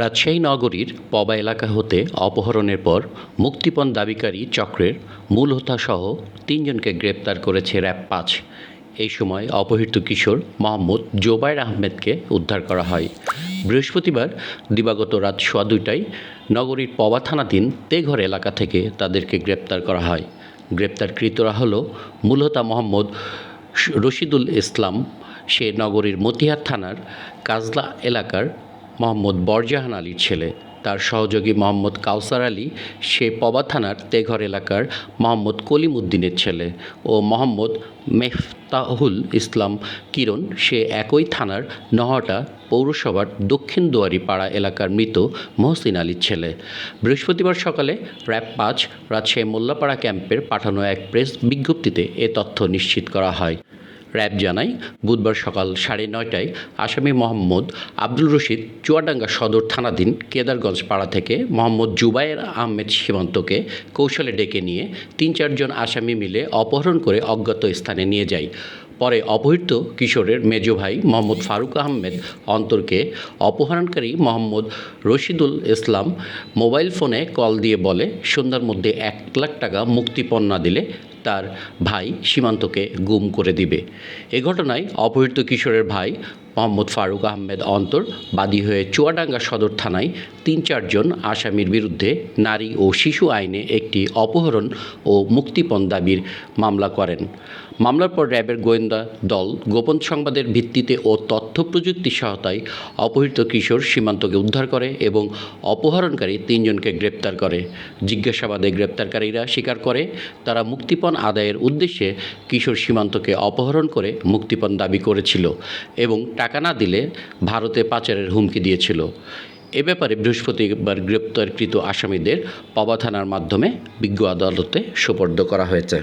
রাজশাহী নগরীর পবা এলাকা হতে অপহরণের পর মুক্তিপণ দাবিকারী চক্রের মূল হোতাসহ তিনজনকে গ্রেপ্তার করেছে র্যাব পাঁচ। এই সময় অপহৃত কিশোর মোহাম্মদ জোবায়ের আহমেদকে উদ্ধার করা হয়। বৃহস্পতিবার দিবাগত রাত সোয়া দুইটায় নগরীর পবা থানাধীন তেঘর এলাকা থেকে তাদেরকে গ্রেপ্তার করা হয়। গ্রেপ্তারকৃতরা হল মূলতা মোহাম্মদ রশিদুল ইসলাম। সে নগরীর মতিহার থানার কাজলা এলাকার মোহাম্মদ বরজাহান আলীর ছেলে। তার সহযোগী মোহাম্মদ কাউসার আলী, সে পবা থানার তেঘর এলাকার মোহাম্মদ কলিম উদ্দিনের ছেলে ও মোহাম্মদ মেফতাহুল ইসলাম কিরণ। সে একই থানার নহটা পৌরসভার দক্ষিণ দুয়ারি পাড়া এলাকার মৃত মহসিন আলীর ছেলে। বৃহস্পতিবার সকালে র্যাব পাঁচ রাজশাহী মোল্লাপাড়া ক্যাম্পের পাঠানো এক প্রেস বিজ্ঞপ্তিতে এ তথ্য নিশ্চিত করা হয়। র্যাব জানায় বুধবার সকাল সাড়ে নয়টায় আসামি মোহাম্মদ আব্দুল রশিদ চুয়াডাঙ্গা সদর থানাধীন কেদারগঞ্জ পাড়া থেকে মোহাম্মদ জুবায়ের আহমেদ সীমান্তকে কৌশলে ডেকে নিয়ে তিন চারজন আসামি মিলে অপহরণ করে অজ্ঞাত স্থানে নিয়ে যায়। পরে অপহৃত কিশোরের মেজ ভাই মোহাম্মদ ফারুক আহমেদ অন্তরকে অপহরণকারী মোহাম্মদ রশিদুল ইসলাম মোবাইল ফোনে কল দিয়ে বলে, সন্ধ্যার মধ্যে এক লাখ টাকা মুক্তিপণ না দিলে তার ভাই সীমান্তকে গুম করে দিবে। এ ঘটনায় অপহৃত কিশোরের ভাই মোহাম্মদ ফারুক আহমেদ অন্তর বাদী হয়ে চুয়াডাঙ্গা সদর থানায় তিন চারজন আসামির বিরুদ্ধে নারী ও শিশু আইনে একটি অপহরণ ও মুক্তিপণ দাবির মামলা করেন। মামলার পর র্যাবের গোয়েন্দা দল গোপন সংবাদের ভিত্তিতে ও তথ্য প্রযুক্তি সহায়তায় অপহৃত কিশোর সীমান্তকে উদ্ধার করে এবং অপহরণকারী তিনজনকে গ্রেপ্তার করে। জিজ্ঞাসাবাদে গ্রেপ্তারকারীরা স্বীকার করে, তারা মুক্তিপণ আদায়ের উদ্দেশ্যে কিশোর সীমান্তকে অপহরণ করে মুক্তিপণ দাবি করেছিল এবং টাকা না দিলে ভারতে পাচারের হুমকি দিয়েছিল। এ ব্যাপারে বৃহস্পতিবার গ্রেপ্তারকৃত আসামিদের পবা থানার মাধ্যমে বিজ্ঞ আদালতে সোপর্দ করা হয়েছে।